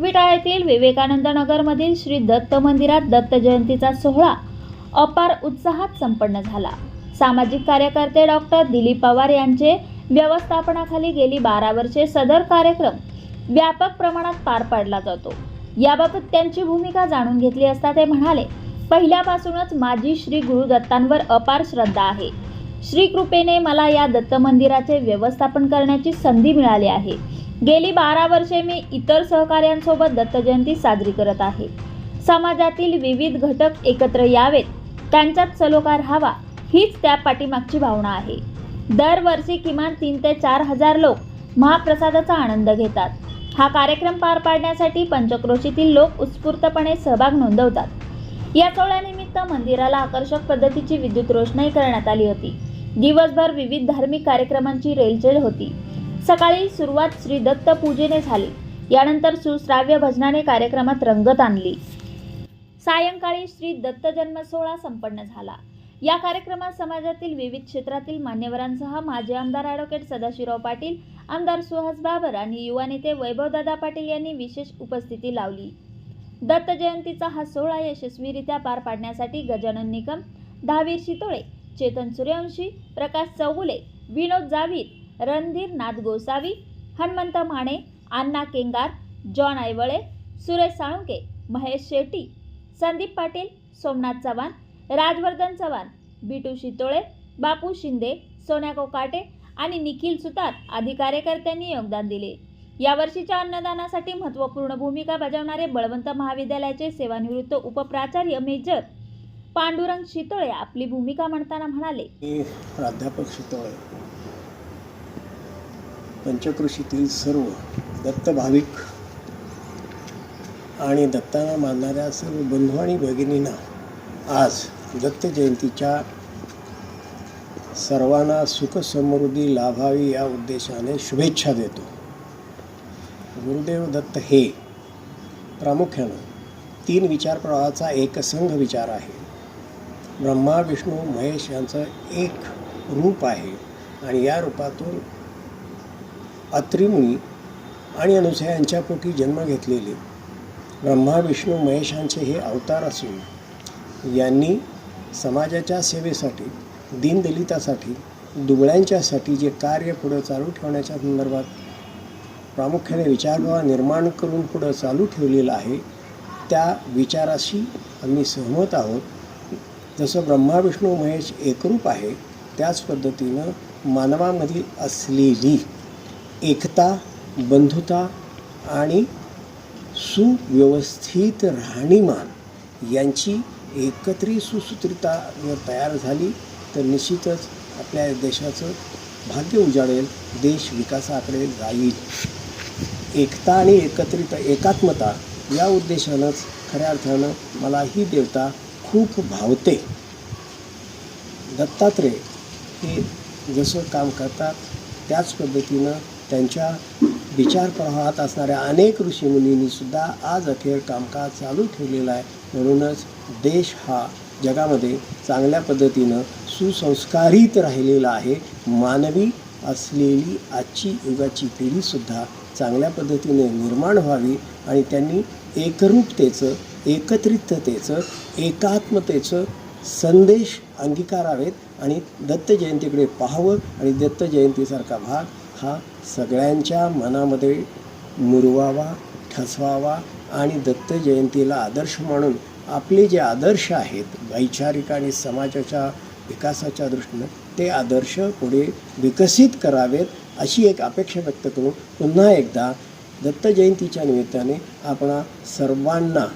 विटाळ येथील विवेकानंद नगरमधील श्री दत्त मंदिरात दत्त जयंतीचा सोहळा अपार उत्साहात संपन्न झाला. सामाजिक कार्यकर्ते डॉक्टर दिलीप पवार यांचे व्यवस्थापनाखाली गेली बारा वर्षे सदर कार्यक्रम व्यापक प्रमाणात पार पाडला जातो. याबाबत त्यांची भूमिका जाणून घेतली असता ते म्हणाले पहिल्यापासूनच माझी श्री गुरुदत्तांवर अपार श्रद्धा आहे. श्री कृपेने मला या दत्त मंदिराचे व्यवस्थापन करण्याची संधी मिळाली आहे. गेली बारा वर्षे मी इतर सहकार्यांसोबत दत्तजयंती साजरी करत आहे. समाजातील विविध घटक एकत्र यावेत. त्यांच्यात सलोकार हवा हीच त्या पाठीमागची भावना आहे. दरवर्षी किमान तीन ते चार हजार लोक महाप्रसादाचा आनंद घेतात. हा कार्यक्रम पार पाडण्यासाठी पंचक्रोशीतील लोक उत्स्फूर्तपणे सहभाग नोंदवतात. या सोहळ्यानिमित्त मंदिराला आकर्षक पद्धतीची विद्युत रोषणाई करण्यात आली होती. दिवसभर विविध धार्मिक कार्यक्रमांची रेलचेल होती. सकाळी सुरुवात श्री दत्त पूजेने झाली. यानंतर सुश्राव्य भजनाने कार्यक्रमात रंगत आणली. सायंकाळी श्री दत्त जन्म सोहळा संपन्न झाला. या कार्यक्रमात समाजातील विविध क्षेत्रातील मान्यवरांसह माजी आमदार ॲडव्होकेट सदाशिवराव पाटील आमदार सुहास बाबर आणि युवा नेते वैभवदादा पाटील यांनी विशेष उपस्थिती लावली. दत्त जयंतीचा हा सोहळा यशस्वीरित्या पार पाडण्यासाठी गजानन निकम दहावीर शितोळे चेतन सूर्यवंशी प्रकाश चौगुले विनोद जावीर रणधीर नाथ गोसावी हनुमंत माने अण्णा केंगार जॉन आयवळे सुरेश साळुंके महेश शेट्टी संदीप पाटील सोमनाथ चव्हाण राजवर्धन चव्हाण बिटू शितोळे बापू शिंदे सोन्या कोकाटे आणि निखिल सुतार आदी कार्यकर्त्यांनी योगदान दिले. यावर्षीच्या अन्नदानासाठी महत्त्वपूर्ण भूमिका बजावणारे बळवंत महाविद्यालयाचे सेवानिवृत्त उपप्राचार्य मेजर पांडुरंग शितोळे आपली भूमिका म्हणताना म्हणाले. प्राध्यापक शितोळे. पंचकृषीतील सर्व दत्त भाविक आणि दत्ताला मानणाऱ्या सर्व बंधू आणि भगिनींना आज दत्त जयंतीच्या सर्वांना सुखसमृद्धी लाभावी या उद्देशाने शुभेच्छा देतो. गुरुदेव दत्त हे प्रामुख्यानं तीन विचारप्रवाहाचा एकसंघ विचार आहे. ब्रह्मा विष्णू महेश यांचं एक रूप आहे आणि या रूपातून अत्रिमुनी आणि अनुसया यांच्या पोटी जन्म घेतलेले. ब्रह्मा विष्णू महेशांचे हे अवतार असून यांनी समाजाच्या सेवेसाठी दीनदलितासाठी दुबळ्यांच्यासाठी जे कार्य पुढं चालू ठेवण्याच्या संदर्भात प्रामुख्याने विचारभाव निर्माण करून पुढं चालू ठेवलेलं आहे त्या विचाराशी आम्ही सहमत आहोत. जसं ब्रह्मा विष्णू महेश एकरूप आहे त्याच पद्धतीनं मानवामधील असलेली एकता बंधुता आणि सुव्यवस्थित राहणीमान यांची एकत्रित सुसूत्रता जर तयार झाली तर निश्चितच आपल्या देशाचं भाग्य उजाडेल देश विकासाकडे जाईल. एकता आणि एकत्रित एकात्मता या उद्देशानंच खऱ्या अर्थानं मला ही देवता खूप भावते. दत्तात्रेय हे जसं काम करतात त्याच पद्धतीनं त्यांच्या विचार प्रवाहात असणाऱ्या अनेक ऋषीमुनींनीसुद्धा आज अखेर कामकाज चालू ठेवलेलं आहे. म्हणूनच देश हा जगामध्ये चांगल्या पद्धतीनं सुसंस्कारित राहिलेला आहे. मानवी असलेली आजची युगाची पिढीसुद्धा चांगल्या पद्धतीने निर्माण व्हावी आणि त्यांनी एकरूपतेचं एकत्रिततेचं एकात्मतेचं संदेश अंगीकारावेत आणि दत्त जयंतीकडे पाहावं आणि दत्त जयंतीसारखा भाग हा सगळ्यांच्या मनामध्ये मुरवावा ठसवावा आणि दत्त जयंतीला आदर्श म्हणून आपले जे आदर्श आहेत वैचारिक आणि समाजाच्या विकासाच्या दृष्टीनं ते आदर्श पुढे विकसित करावेत अशी एक अपेक्षा व्यक्त करून पुन्हा एकदा दत्त जयंतीच्या निमित्ताने आपण सर्वांना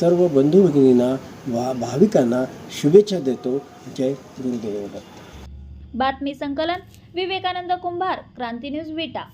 सर्व बंधू भगिनींना वा भाविकांना शुभेच्छा देतो. जय गुरुदेव. दत्त बातमी संकलन विवेकानंद कुंभार क्रांती न्यूज विटा.